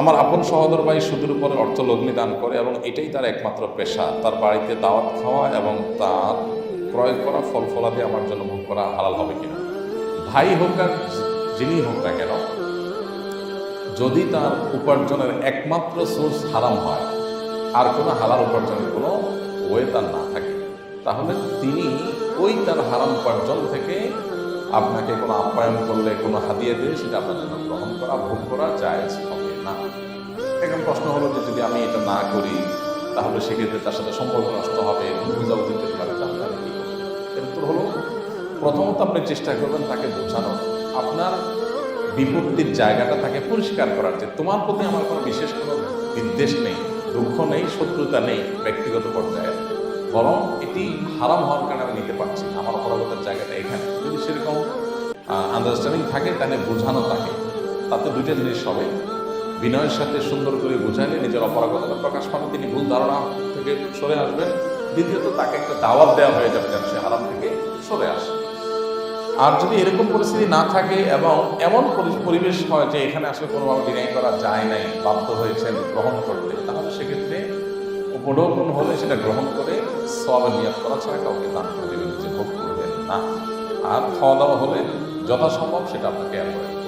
আমার আপন সহোদর ভাই সুদের উপরে অর্থ লগ্নি দান করে এবং এটাই তার একমাত্র পেশা। তার বাড়িতে দাওয়াত খাওয়া এবং তার ক্রয় করা ফল ফলাদি আমার জন্য ভোগ করা হালাল হবে কিনা। ভাই হোক আর যিনি হোক না কেন, যদি তার উপার্জনের একমাত্র সোর্স হারাম হয়, আর কোনো হালাল উপার্জনের কোনো ওয়ে তার না থাকে, তাহলে তিনি ওই তার হারাম উপার্জন থেকে আপনাকে কোনো আপ্যায়ন করলে, কোনো হাদিয়ে দিয়ে সেটা আপনার জন্য গ্রহণ করা, ভোগ করা হবে। না। এখন প্রশ্ন হলো যে যদি আমি এটা না করি, তাহলে সেক্ষেত্রে তার সাথে সম্পর্ক নষ্ট হবে, বুঝাও দিতে পারে, তাহলে আমি কি করব? এর উত্তর হলো, প্রথমত আপনি চেষ্টা করবেন তাকে বোঝানো। আপনার বিপত্তির জায়গাটা তাকে পরিষ্কার করার যে তোমার প্রতি আমার কোনো বিশেষ কোনো বিদ্বেষ নেই, দুঃখ নেই, শত্রুতা নেই ব্যক্তিগত পর্যায়ে। বরং এটি হারাম হওয়ার কারণে আমি নিতে পারছি। আমার অপরাগতার জায়গাটা এখানে। যদি সেরকম আন্ডারস্ট্যান্ডিং থাকে, তাহলে বোঝানো থাকে তাতে দুইটা জিনিস হবে। বিনয়ের সাথে সুন্দর করে বোঝালে নিজের অপরাগতা প্রকাশ পাবে, তিনি ভুল ধারণা থেকে সরে আসবেন দ্বিতীয়ত তাকে একটা দাওয়াত দেওয়া হয়ে যাবে যেন সে হারাম থেকে সরে আসে। আর যদি এরকম পরিস্থিতি না থাকে এবং এমন পরি- পরিবেশ হয় যে এখানে আসলে কোনোভাবে ডিনাই করা যায় নাই, বাধ্য হয়েছেন গ্রহণ করতে, তাহলে সেক্ষেত্রে উপঢৌকন হলে সেটা গ্রহণ করে সব নিয়াত করা ছাড়া কাউকে দান করে দেবেন যে ভোগ করবেন না। আর খাওয়া দাওয়া হলে যথাসম্ভব সেটা আপনাকে অ্যাভয়েড